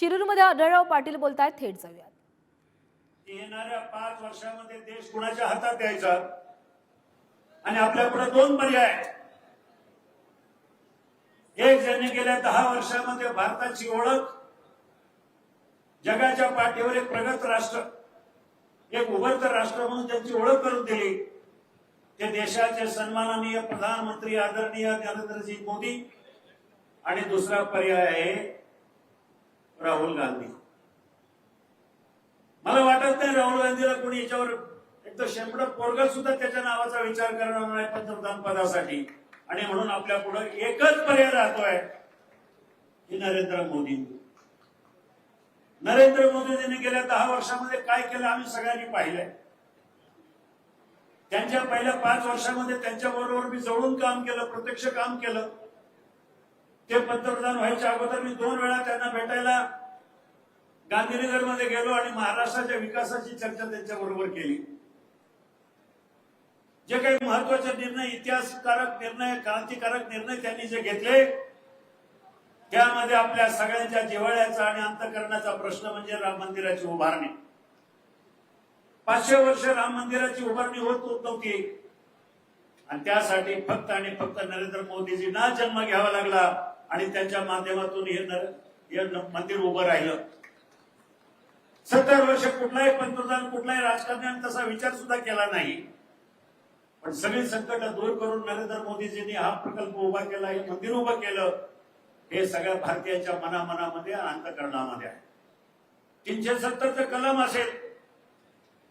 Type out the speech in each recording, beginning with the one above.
शिरूरमध्ये आढळराव पाटील बोलतायत थेट जाऊयात. येणाऱ्या पाच वर्षामध्ये देश कुणाच्या हातात द्यायचा? आणि आपल्याकडे दोन पर्याय. आहेत. एक ज्यांनी गेल्या दहा वर्षामध्ये भारताची ओळख जगाच्या पाठीवर एक प्रगत राष्ट्र एक उभरत राष्ट्र म्हणून त्यांची ओळख करून दिली. ते देशाचे सन्माननीय प्रधानमंत्री आदरणीय नरेंद्रजी मोदी. आणि दुसरा पर्याय आहे राहुल गांधी. मला वाटत नाही राहुल गांधीला कोणी याच्यावर एक तर शेंबड पोरगा सुद्धा त्याच्या नावाचा विचार करणार नाही पंतप्रधान पदासाठी. आणि म्हणून आपल्या पुढे एकच पर्याय राहतोय की नरेंद्र मोदी. नरेंद्र मोदीजींनी गेल्या दहा वर्षामध्ये काय केलं आम्ही सगळ्यांनी पाहिलंय. त्यांच्या पहिल्या पाच वर्षामध्ये त्यांच्या बरोबर मी जवळून काम केलं प्रत्यक्ष काम केलं. ते पंतप्रधान व्हायच्या अगोदर मी दोन वेळा त्यांना भेटायला गांधीनगरमध्ये गेलो आणि महाराष्ट्राच्या विकासाची चर्चा त्यांच्या बरोबर केली. जे काही महत्त्वाचे निर्णय इतिहासकारक निर्णय क्रांतिकारक निर्णय त्यांनी जे घेतले त्यामध्ये आपल्या सगळ्यांच्या जिव्हाळ्याचा आणि अंतकरणाचा प्रश्न म्हणजे राम मंदिराची उभारणी. पाचशे वर्ष राम मंदिराची उभारणी होत होत. नव्हती आणि त्यासाठी फक्त आणि फक्त नरेंद्र मोदीजींना जन्म घ्यावा लागला आणि त्यांच्या माध्यमातून हे मंदिर उभं राहिलं. सत्तर वर्ष कुठलाही पंतप्रधान कुठलाही राजकारण्याने तसा विचार सुद्धा केला नाही. पण सगळी संकट दूर करून नरेंद्र मोदीजींनी हा प्रकल्प उभा केला हे मंदिर उभं केलं हे सगळ्या भारतीयांच्या मनामनामध्ये अंतकरणामध्ये आहे. तीनशे सत्तरचं कलम असेल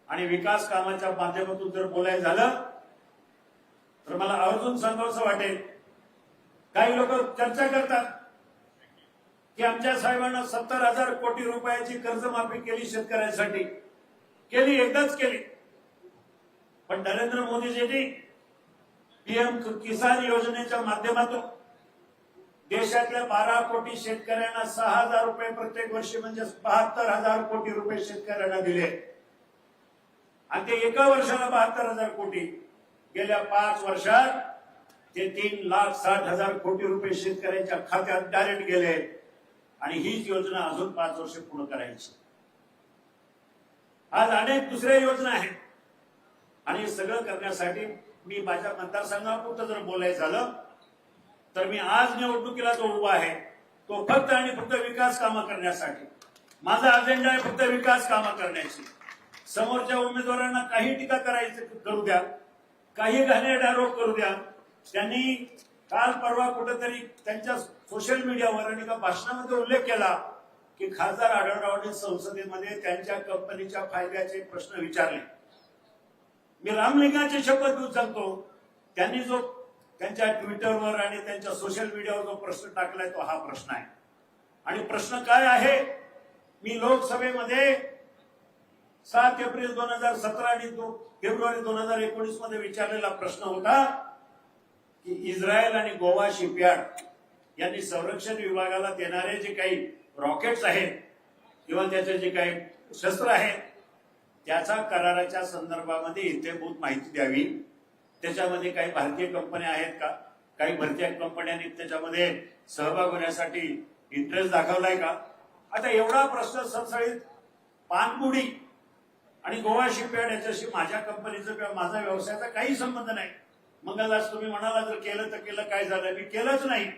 आणि विकास कामाच्या माध्यमातून जर बोलायचं झालं तर मला आवर्जून सांगावंसं वाटेल. काही लोक चर्चा करतात की आमच्या साहेबांना सत्तर हजार कोटी रुपयाची कर्जमाफी केली शेतकऱ्यांसाठी. केली एकदाच केली. पण नरेंद्र मोदीजींनी पीएम किसान योजनेच्या माध्यमातून देशातल्या बारा कोटी शेतकऱ्यांना सहा हजार रुपये प्रत्येक वर्षी म्हणजे बहात्तर हजार कोटी रुपये शेतकऱ्यांना दिले. आणि ते एका वर्षाला बहात्तर हजार कोटी गेल्या पाच वर्षात ते तीन लाख साठ हजार कोटी रुपये शेतकऱ्यांच्या खात्यात डायरेक्ट गेले. आणि हीच योजना अजून पाच वर्ष पूर्ण करायची. आज अनेक दुसऱ्या योजना आहेत. आणि सगळं करण्यासाठी मी माझ्या मतदारसंघापुरतं जर बोलायचं झालं तर मी आज निवडणुकीला जो उभा आहे तो फक्त आणि फक्त विकास कामं करण्यासाठी माझा अजेंडा आहे फक्त विकास कामं करण्याची. समोरच्या उमेदवारांना काही टीका करायचं करू द्या. काही घाणेरडा आरोप करू द्या. त्यांनी काल परवा कुठेतरी त्यांच्या सोशल मीडियावर आणि एका भाषणामध्ये उल्लेख केला की खासदार आढळरावांनी संसदेमध्ये त्यांच्या कंपनीच्या फायद्याचे प्रश्न विचारले. मी रामलिंगाची शपथ घेऊ सांगतो. त्यांनी जो त्यांच्या ट्विटरवर आणि त्यांच्या सोशल मीडियावर जो प्रश्न टाकलाय तो हा प्रश्न आहे. आणि प्रश्न काय आहे? मी लोकसभेमध्ये सात एप्रिल दोन हजार सतरा आणि फेब्रुवारी दोन हजार एकोणीसमध्ये विचारलेला प्रश्न होता की इस्रायल आणि गोवा शिपयार्ड यांनी संरक्षण विभागाला देणारे जे काही रॉकेट्स आहेत किंवा त्याचे जे काही शस्त्र आहेत त्याचा कराराच्या संदर्भामध्ये इत्यंभूत माहिती द्यावी. त्याच्यामध्ये काही भारतीय कंपन्या आहेत का? काही भारतीय कंपन्यांनी त्याच्यामध्ये सहभाग होण्यासाठी इंटरेस्ट दाखवलाय का? आता एवढा प्रश्न सळसळीत पानबुडी आणि गोवा शिपयार्ड याच्याशी माझ्या कंपनीचं किंवा माझा व्यवसायाचा काही संबंध नाही. मग आज तुम्ही म्हणाला जर केलं तर केलं काय झालं? मी केलंच नाही.